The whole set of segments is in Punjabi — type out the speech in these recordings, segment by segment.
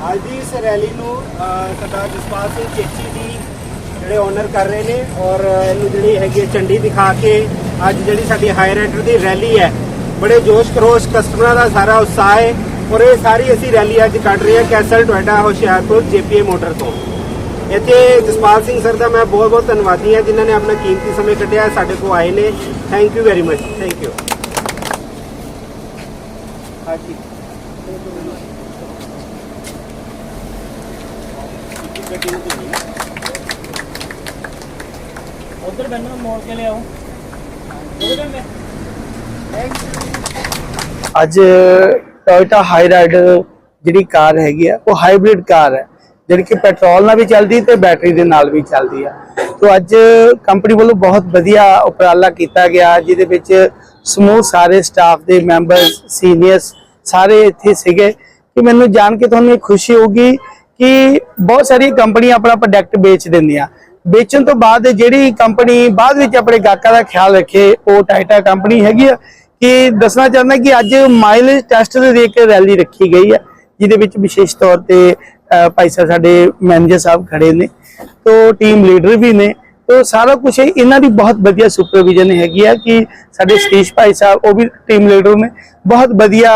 ਅੱਜ ਦੀ ਇਸ ਰੈਲੀ ਨੂੰ ਸਰਦਾਰ ਜਸਪਾਲ ਸਿੰਘ ਚੇਚੀ ਦੀ ਜਿਹੜੇ ਓਨਰ ਕਰ ਰਹੇ ਨੇ ਔਰ ਇਹਨੂੰ ਜਿਹੜੀ ਹੈਗੀ ਹੈ ਝੰਡੀ ਦਿਖਾ ਕੇ ਅੱਜ ਜਿਹੜੀ ਸਾਡੀ ਹਾਇਰ ਹਾਇਰਾਈਟਰ ਦੀ ਰੈਲੀ ਹੈ ਬੜੇ ਜੋਸ਼ ਖਰੋਸ਼ ਕਸਟਮਰਾਂ ਦਾ ਸਾਰਾ ਉਤਸ਼ਾਹ ਹੈ ਔਰ ਇਹ ਸਾਰੀ ਅਸੀਂ ਰੈਲੀ ਅੱਜ ਕੱਢ ਰਹੇ ਹਾਂ castle Toyota Hoshiarpur JPA motor ਤੋਂ ਇੱਥੇ ਜਸਪਾਲ ਸਿੰਘ ਸਰ ਦਾ ਮੈਂ ਬਹੁਤ ਬਹੁਤ ਧੰਨਵਾਦੀ ਹਾਂ ਜਿਨ੍ਹਾਂ ਨੇ ਆਪਣਾ ਕੀਮਤੀ ਸਮੇਂ ਕੱਢਿਆ ਸਾਡੇ ਕੋਲ ਆਏ ਨੇ thank you very much thank you ਹਾਂਜੀ ਉਧਰ ਬੰਨੂ ਮੋੜ ਕੇ ਲਿਆਓ ਉਧਰ ਮੈਂ ਅੱਜ ਟੋਇਟਾ ਹਾਈਰਾਈਡਰ ਜਿਹੜੀ ਕਾਰ ਹੈਗੀ ਆ, ਉਹ ਹਾਈਬ੍ਰਿਡ ਕਾਰ ਹੈ। ਜਿਹੜੀ ਕਿ ਪੈਟਰੋਲ ਨਾਲ ਵੀ ਚੱਲਦੀ ਤੇ ਬੈਟਰੀ ਦੇ ਨਾਲ ਵੀ ਚੱਲਦੀ ਆ। ਤੋਂ ਅੱਜ ਕੰਪਨੀ ਵੱਲੋਂ ਬਹੁਤ ਵਧੀਆ ਉਪਰਾਲਾ ਕੀਤਾ ਗਿਆ, ਜਿਹਦੇ ਵਿੱਚ ਸਮੂਹ ਸਾਰੇ ਸਟਾਫ ਦੇ ਮੈਂਬਰਸ ਸੀਨੀਅਰਸ ਸਾਰੇ ਇੱਥੇ ਸੀਗੇ। ਕਿ ਮੈਨੂੰ ਜਾਣ ਕੇ ਤੁਹਾਨੂੰ ਇਹ ਖੁਸ਼ੀ ਹੋਗੀ ਕਿ ਬਹੁਤ ਸਾਰੀਆਂ ਕੰਪਨੀਆਂ ਆਪਣਾ ਪ੍ਰੋਡਕਟ ਵੇਚ ਦਿੰਦੀਆਂ। ਵੇਚਣ ਤੋਂ ਬਾਅਦ ਜਿਹੜੀ ਕੰਪਨੀ, ਬਾਅਦ ਵਿੱਚ ਆਪਣੇ ਗਾਹਕਾਂ ਦਾ ਖਿਆਲ ਰੱਖੇ, ਉਹ ਟਾਈਟਾ ਕੰਪਨੀ ਹੈਗੀ ਆ। ਕਿ ਦੱਸਣਾ ਚਾਹੁੰਦਾ ਕਿ ਅੱਜ ਮਾਈਲੇਜ ਟੈਸਟ ਦੇ ਦੇ ਕੇ ਰੈਲੀ ਰੱਖੀ ਗਈ ਆ, ਜਿਹਦੇ ਵਿੱਚ ਵਿਸ਼ੇਸ਼ ਤੌਰ ਤੇ ਭਾਈ ਸਾਹਿਬ ਸਾਡੇ ਮੈਨੇਜਰ ਸਾਹਿਬ ਖੜੇ ਨੇ। ਤੋਂ ਟੀਮ ਲੀਡਰ ਵੀ ਨੇ। ਉਹ ਸਾਰਾ ਕੁਝ ਇਹਨਾਂ ਦੀ ਬਹੁਤ ਵਧੀਆ ਸੁਪਰਵਿਜ਼ਨ ਹੈਗੀ ਆ ਕਿ ਸਾਡੇ ਸਤੀਸ਼ ਭਾਈ ਸਾਹਿਬ, ਉਹ ਵੀ ਟੀਮ ਲੀਡਰ ਨੇ। ਬਹੁਤ ਵਧੀਆ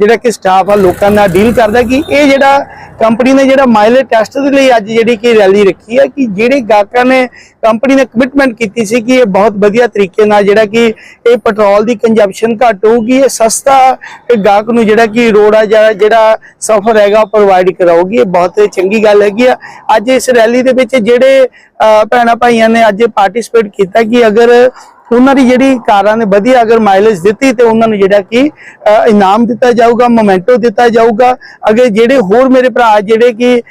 ਜਿਹੜਾ ਕਿ ਸਟਾਫ ਆ, ਲੋਕਾਂ ਨਾਲ ਡੀਲ ਕਰਦਾ ਕਿ ਇਹ ਜਿਹੜਾ ਕੰਪਨੀ ਨੇ ਜਿਹੜਾ ਮਾਈਲੇਜ ਟੈਸਟ ਦੇ ਲਈ ਅੱਜ ਜਿਹੜੀ ਕਿ ਰੈਲੀ ਰੱਖੀ ਹੈ ਕਿ ਜਿਹੜੇ ਗਾਹਕਾਂ ਨੇ ਕੰਪਨੀ ਨੇ ਕਮਿਟਮੈਂਟ ਕੀਤੀ ਸੀ ਕਿ ਇਹ ਬਹੁਤ ਵਧੀਆ ਤਰੀਕੇ ਨਾਲ ਜਿਹੜਾ ਕਿ ਇਹ ਪੈਟਰੋਲ ਦੀ ਕੰਜੰਪਸ਼ਨ ਘੱਟ ਹੋਊਗੀ, ਇਹ ਸਸਤਾ ਗਾਹਕ ਨੂੰ ਜਿਹੜਾ ਕਿ ਰੋਡ ਆ ਜਿਹੜਾ ਜਿਹੜਾ ਸਫ਼ਰ ਹੈਗਾ ਪ੍ਰੋਵਾਈਡ ਕਰਾਊਗੀ। ਇਹ ਬਹੁਤ ਚੰਗੀ ਗੱਲ ਹੈਗੀ ਆ। ਅੱਜ ਇਸ ਰੈਲੀ ਦੇ ਵਿੱਚ ਜਿਹੜੇ ਭੈਣਾਂ ਭਾਈਆਂ ਨੇ ਅੱਜ ਪਾਰਟਿਸਿਪੇਟ ਕੀਤਾ ਕਿ ਅਗਰ ਉਹਨਾਂ ਦੀ ਜਿਹੜੀ ਕਾਰਾਂ ਨੇ ਵਧੀਆ ਅਗਰ ਮਾਈਲੇਜ ਦਿੱਤੀ ਤੇ ਉਹਨਾਂ ਨੂੰ ਜਿਹੜਾ ਕਿ ਇਨਾਮ ਦਿੱਤਾ ਜਾਊਗਾ ਮੋਮੈਂਟੋ ਦਿੱਤਾ ਜਾਊਗਾ। ਅਗਰ ਜਿਹੜੇ ਹੋਰ ਮੇਰੇ ਭਰਾ ਜਿਹੜੇ ਕਿ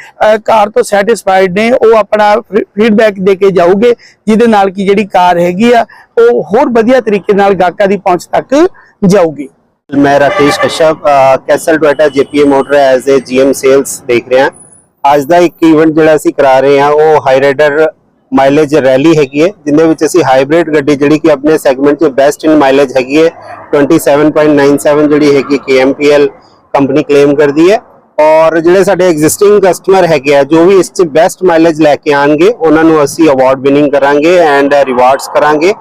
ਕਾਰ ਤੋਂ ਸੈਟੀਸਫਾਈਡ ਨੇ, ਉਹ ਆਪਣਾ ਫੀਡਬੈਕ ਦੇ ਕੇ ਜਾਊਗੇ, ਜਿਹਦੇ ਨਾਲ ਕਿ ਜਿਹੜੀ ਕਾਰ ਹੈਗੀ ਆ, ਉਹ ਹੋਰ ਵਧੀਆ ਤਰੀਕੇ ਨਾਲ ਗਾਹਕਾਂ ਦੀ ਪਹੁੰਚ ਤੱਕ ਜਾਊਗੀ। ਮੈਂ Rakesh Kashyap Castle Toyota GPA motor as a GM sales ਦੇਖ ਰਿਹਾ। ਅੱਜ ਦਾ ਇੱਕ ਇਵੈਂਟ ਜਿਹੜਾ ਅਸੀਂ ਕਰਾ ਰਹੇ ਹਾਂ ਉਹ ਹਾਈ ਰਾਈਡਰ ਮਾਈਲੇਜ ਰੈਲੀ ਹੈਗੀ ਹੈ ਜਿੰਦੇ ਵਿੱਚ ਅਸੀਂ ਹਾਈਬ੍ਰਿਡ ਗੱਡੀ ਜਿਹੜੀ ਕਿ ਆਪਣੇ ਸੈਗਮੈਂਟ 'ਚ ਬੈਸਟ ਇਨ ਮਾਈਲੇਜ ਹੈਗੀ ਹੈ 27.97 ਜਿਹੜੀ ਹੈਗੀ KMPL ਕੰਪਨੀ ਕਲੇਮ ਕਰਦੀ ਹੈ ਔਰ ਜਿਹੜੇ ਸਾਡੇ ਐਗਜ਼ਿਸਟਿੰਗ ਕਸਟਮਰ ਹੈਗੇ ਆ ਜੋ ਵੀ ਇਸ 'ਚ ਬੈਸਟ ਮਾਈਲੇਜ ਲੈ ਕੇ ਆਣਗੇ ਉਹਨਾਂ ਨੂੰ ਅਸੀਂ ਅਵਾਰਡ ਵਿਨਿੰਗ ਕਰਾਂਗੇ ਐਂਡ ਰਿਵਾਰਡਸ ਕਰਾਂਗੇ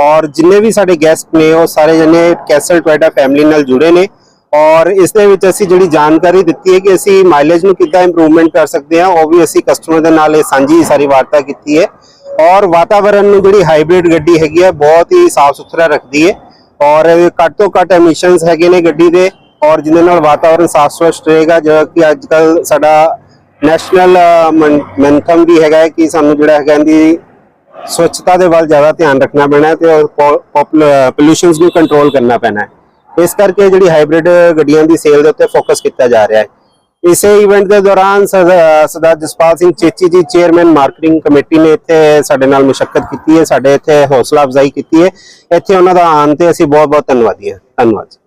ਔਰ ਜਿੰਨੇ ਵੀ ਸਾਡੇ ਗੈਸਟ ਨੇ ਉਹ ਸਾਰੇ ਜਣੇ ਕੈਸਲ ਟੋਇਟਾ ਫੈਮਿਲੀ ਨਾਲ ਜੁੜੇ ਨੇ ਔਰ ਇਸ ਦੇ ਵਿੱਚ ਅਸੀਂ ਜਿਹੜੀ ਜਾਣਕਾਰੀ ਦਿੱਤੀ ਹੈ ਕਿ ਅਸੀਂ ਮਾਈਲੇਜ ਨੂੰ ਕਿੱਦਾਂ ਇੰਪਰੂਵਮੈਂਟ ਕਰ ਸਕਦੇ ਹਾਂ, ਉਹ ਵੀ ਅਸੀਂ ਕਸਟਮਰ ਦੇ ਨਾਲ ਇਹ ਸਾਂਝੀ ਸਾਰੀ ਵਾਰਤਾ ਕੀਤੀ ਹੈ। ਔਰ ਵਾਤਾਵਰਣ ਨੂੰ ਜਿਹੜੀ ਹਾਈਬ੍ਰਿਡ ਗੱਡੀ ਹੈਗੀ ਹੈ, ਬਹੁਤ ਹੀ ਸਾਫ਼ ਸੁਥਰਾ ਰੱਖਦੀ ਹੈ। ਔਰ ਘੱਟ ਤੋਂ ਘੱਟ ਐਮਿਸ਼ਨਸ ਹੈਗੇ ਨੇ ਗੱਡੀ ਦੇ, ਔਰ ਜਿਹਦੇ ਨਾਲ ਵਾਤਾਵਰਣ ਸਾਫ਼ ਸਵੱਛ ਰਹੇਗਾ। ਜਿਹੜਾ ਕਿ ਅੱਜ ਕੱਲ ਸਾਡਾ ਨੈਸ਼ਨਲ ਮੈਂਥਮ ਵੀ ਹੈਗਾ ਹੈ ਕਿ ਸਾਨੂੰ ਜਿਹੜਾ ਹੈਗਾ ਇਹਦੀ ਸਵੱਛਤਾ ਦੇ ਵੱਲ ਜ਼ਿਆਦਾ ਧਿਆਨ ਰੱਖਣਾ ਪੈਣਾ ਹੈ ਤੇ ਪੋਲੂਸ਼ਨਸ ਨੂੰ ਕੰਟਰੋਲ ਕਰਨਾ ਪੈਣਾ ਹੈ। ਇਸ ਕਰਕੇ ਜਿਹੜੀ ਹਾਈਬ੍ਰਿਡ ਗੱਡੀਆਂ ਦੀ ਸੇਲ ਦੇ ਉੱਤੇ ਫੋਕਸ ਕੀਤਾ ਜਾ ਰਿਹਾ ਹੈ। ਇਸੇ ਇਵੈਂਟ ਦੇ ਦੌਰਾਨ ਸਰਦਾ- ਸਰਦਾਰ ਜਸਪਾਲ ਸਿੰਘ ਚੇਚੀ ਜੀ ਚੇਅਰਮੈਨ ਮਾਰਕੀਟਿੰਗ ਕਮੇਟੀ ਨੇ ਇੱਥੇ ਸਾਡੇ ਨਾਲ ਮੁਸ਼ੱਕਤ ਕੀਤੀ ਹੈ ਸਾਡੇ ਇੱਥੇ ਹੌਸਲਾ ਅਫਜ਼ਾਈ ਕੀਤੀ ਹੈ। ਇੱਥੇ ਉਹਨਾਂ ਦਾ ਆਉਣ ਤੇ ਅਸੀਂ ਬਹੁਤ ਬਹੁਤ ਧੰਨਵਾਦੀ ਹਾਂ। ਧੰਨਵਾਦ ਜੀ।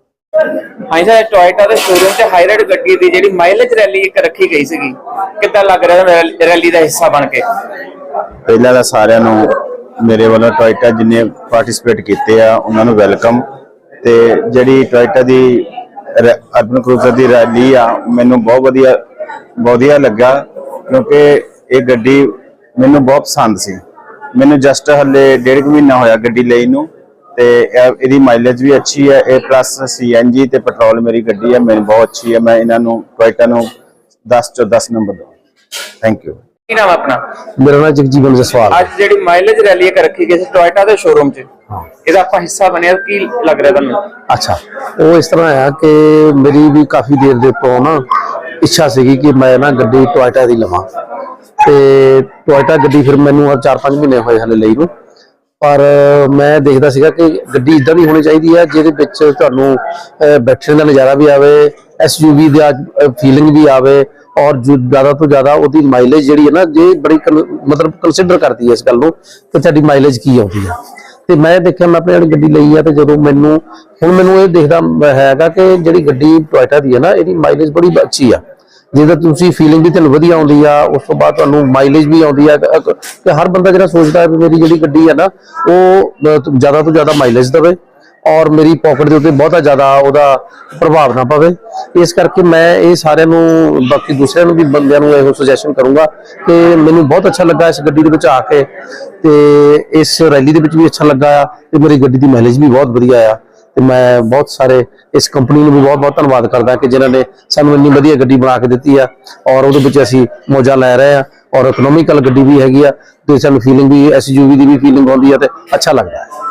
ਹਾਂਜੀ ਸਰ ਟੋਇਟਾ ਦੇ ਸ਼ੋਰੂਮ ਤੇ ਹਾਈਰਾਈਡ ਗੱਡੀ ਦੀ ਜਿਹੜੀ ਮਾਈਲੇਜ ਰੈਲੀ ਇੱਕ ਰੱਖੀ ਗਈ ਸੀਗੀ ਕਿੱਦਾਂ ਲੱਗ ਰਿਹਾ ਰੈਲ- ਰੈਲੀ ਦਾ ਹਿੱਸਾ ਬਣ ਕੇ? ਪਹਿਲਾਂ ਤਾਂ ਸਾਰਿਆਂ ਨੂੰ ਮੇਰੇ ਵੱਲੋਂ ਟੋਇਟਾ ਜਿੰਨੇ ਪਾਰਟਿਸਿਪੇਟ ਕੀਤੇ ਆ ਉਹਨਾਂ ਨੂੰ ਵੈਲਕਮ ਤੇ ਜਿਹੜੀ ਟੋਇਟਾ ਦੀ ਅਰਬਨ ਕਰੂਜ਼ਰ ਦੀ ਰੈਲੀ ਆ ਮੈਨੂੰ ਬਹੁਤ ਵਧੀਆ ਵਧੀਆ ਲੱਗਾ ਕਿਉਂਕਿ ਇਹ ਗੱਡੀ ਮੈਨੂੰ ਬਹੁਤ ਪਸੰਦ ਸੀ। ਮੈਨੂੰ ਜਸਟ ਹਲੇ ਡੇਢ ਕੁ ਮਹੀਨਾ ਹੋਇਆ ਗੱਡੀ ਲਈ ਨੂੰ ਤੇ ਇਹ- ਇਹਦੀ ਮਾਈਲੇਜ ਵੀ ਅੱਛੀ ਹੈ ਇਹ ਪਲੱਸ ਸੀਐਨਜੀ ਤੇ ਪੈਟਰੋਲ ਮੇਰੀ ਗੱਡੀ ਹੈ ਮੈਨੂੰ ਬਹੁਤ ਅੱਛੀ ਹੈ ਮੈਂ ਇਹਨਾਂ ਨੂੰ ਟੋਇਟਾ ਨੂੰ 10 ਚੋਂ 10 ਨੰਬਰ ਦਵਾਂ। ਥੈਂਕ ਯੂ ਕੀ ਨਾਮ ਆਪਣਾ? ਮੇਰਾ ਨਾਮ ਜਗਜੀਵਨ ਜਸਵਾਲ। ਅੱਜ ਜਿਹੜੀ ਮਾਈਲੇਜ ਰੈਲੀ ਇੱਕ ਰੱਖੀ ਗਈ ਸੀ ਟੋਇਟਾ ਦੇ ਸ਼ੋਰੂਮ 'ਚ। ਇਹਦਾ ਆਪਾਂ ਹਿੱਸਾ ਬਣਿਆ, ਕੀ ਲੱਗ ਰਿਹਾ ਤੁਹਾਨੂੰ? ਅੱਛਾ, ਉਹ ਇਸ ਤਰ੍ਹਾਂ ਆ ਕਿ ਮੇਰੀ ਵੀ ਕਾਫੀ ਦੇਰ ਦੇ ਤੋਂ ਨਾ ਇੱਛਾ ਸੀਗੀ ਕਿ ਮੈਂ ਨਾ ਗੱਡੀ ਟੋਇਟਾ ਦੀ ਲਵਾਂ। ਤੇ ਟੋਇਟਾ ਗੱਡੀ ਫਿਰ ਮੈਨੂੰ ਆ 4-5 ਮਹੀਨੇ ਹੋਏ ਹਲੇ ਲਈ ਨੂੰ। ਪਰ ਮੈਂ ਦੇਖਦਾ ਸੀਗਾ ਕਿ ਗੱਡੀ ਇਦਾਂ ਦੀ ਹੋਣੀ ਚਾਹੀਦੀ ਹੈ, ਜਿਹਦੇ ਵਿੱਚ ਤੁਹਾਨੂੰ ਬੈਠਣ ਦਾ ਨਜ਼ਾਰਾ ਵੀ ਆਵੇ ਐਸਯੂਵੀ ਦਾ ਫੀਲਿੰਗ ਵੀ ਆਵੇ ਔਰ ਜ਼ਿਆਦਾ ਤੋਂ ਜ਼ਿਆਦਾ ਉਹਦੀ ਮਾਈਲੇਜ ਜਿਹੜੀ ਹੈ ਨਾ, ਜੇ ਬੜੀ ਮਤਲਬ ਕੰਸੀਡਰ ਕਰਦੀ ਹੈ ਇਸ ਗੱਲ ਨੂੰ ਕਿ ਤੁਹਾਡੀ ਮਾਈਲੇਜ ਕੀ ਆਉਂਦੀ ਹੈ। ਤੇ ਮੈਂ ਦੇਖਿਆ, ਮੈਂ ਆਪਣੇ ਵਾਲੀ ਗੱਡੀ ਲਈ ਆ ਤੇ ਜਦੋਂ ਮੈਨੂੰ ਹੁਣ ਮੈਨੂੰ ਇਹ ਦੇਖਦਾ ਹੈਗਾ ਕਿ ਜਿਹੜੀ ਗੱਡੀ ਟੋਇਟਾ ਦੀ ਹੈ ਨਾ, ਇਹਦੀ ਮਾਈਲੇਜ ਬੜੀ ਅੱਛੀ ਆ। ਜਿਹਦਾ ਤੁਸੀਂ ਫੀਲਿੰਗ ਵੀ ਤੁਹਾਨੂੰ ਵਧੀਆ ਆਉਂਦੀ ਆ, ਉਸ ਤੋਂ ਬਾਅਦ ਤੁਹਾਨੂੰ ਮਾਈਲੇਜ ਵੀ ਆਉਂਦੀ ਆ। ਤੇ- ਹਰ ਬੰਦਾ ਜਿਹੜਾ ਸੋਚਦਾ ਹੈ ਵੀ ਮੇਰੀ ਜਿਹੜੀ ਗੱਡੀ ਆ ਨਾ, ਉਹ ਜ਼ਿਆਦਾ ਤੋਂ ਜ਼ਿਆਦਾ ਮਾਈਲੇਜ ਦੇਵੇ। ਔਰ ਮੇਰੀ ਪਾਕਟ ਦੇ ਉੱਤੇ ਬਹੁਤਾ ਜ਼ਿਆਦਾ ਉਹਦਾ ਪ੍ਰਭਾਵ ਨਾ ਪਵੇ। ਇਸ ਕਰਕੇ ਮੈਂ ਇਹ ਸਾਰਿਆਂ ਨੂੰ, ਬਾਕੀ ਦੂਸਰਿਆਂ ਨੂੰ ਵੀ ਬੰਦਿਆਂ ਨੂੰ ਇਹੋ ਸੁਜੈਸ਼ਨ ਕਰੂੰਗਾ ਕਿ ਮੈਨੂੰ ਬਹੁਤ ਅੱਛਾ ਲੱਗਾ ਇਸ ਗੱਡੀ ਦੇ ਵਿੱਚ ਆ ਕੇ ਤੇ ਇਸ ਰੈਲੀ ਦੇ ਵਿੱਚ ਵੀ ਅੱਛਾ ਲੱਗਾ ਆ ਤੇ ਮੇਰੀ ਗੱਡੀ ਦੀ ਮਾਈਲੇਜ ਵੀ ਬਹੁਤ ਵਧੀਆ ਆ। ਤੇ ਮੈਂ ਬਹੁਤ ਸਾਰੇ ਇਸ ਕੰਪਨੀ ਨੂੰ ਵੀ ਬਹੁਤ ਬਹੁਤ ਧੰਨਵਾਦ ਕਰਦਾ ਕਿ ਜਿਨ੍ਹਾਂ ਨੇ ਸਾਨੂੰ ਇੰਨੀ ਵਧੀਆ ਗੱਡੀ ਬਣਾ ਕੇ ਦਿੱਤੀ ਆ ਔਰ ਉਹਦੇ ਵਿੱਚ ਅਸੀਂ ਮੌਜਾਂ ਲੈ ਰਹੇ ਆ ਔਰ ਇਕਨੋਮਿਕਲ ਗੱਡੀ ਵੀ ਹੈਗੀ ਆ ਤੇ ਸਾਨੂੰ ਫੀਲਿੰਗ ਵੀ ਐਸਯੂਵੀ ਦੀ ਵੀ ਫੀਲਿੰਗ ਆਉਂਦੀ ਆ ਤੇ ਅੱਛਾ ਲੱਗਦਾ। ਹੈ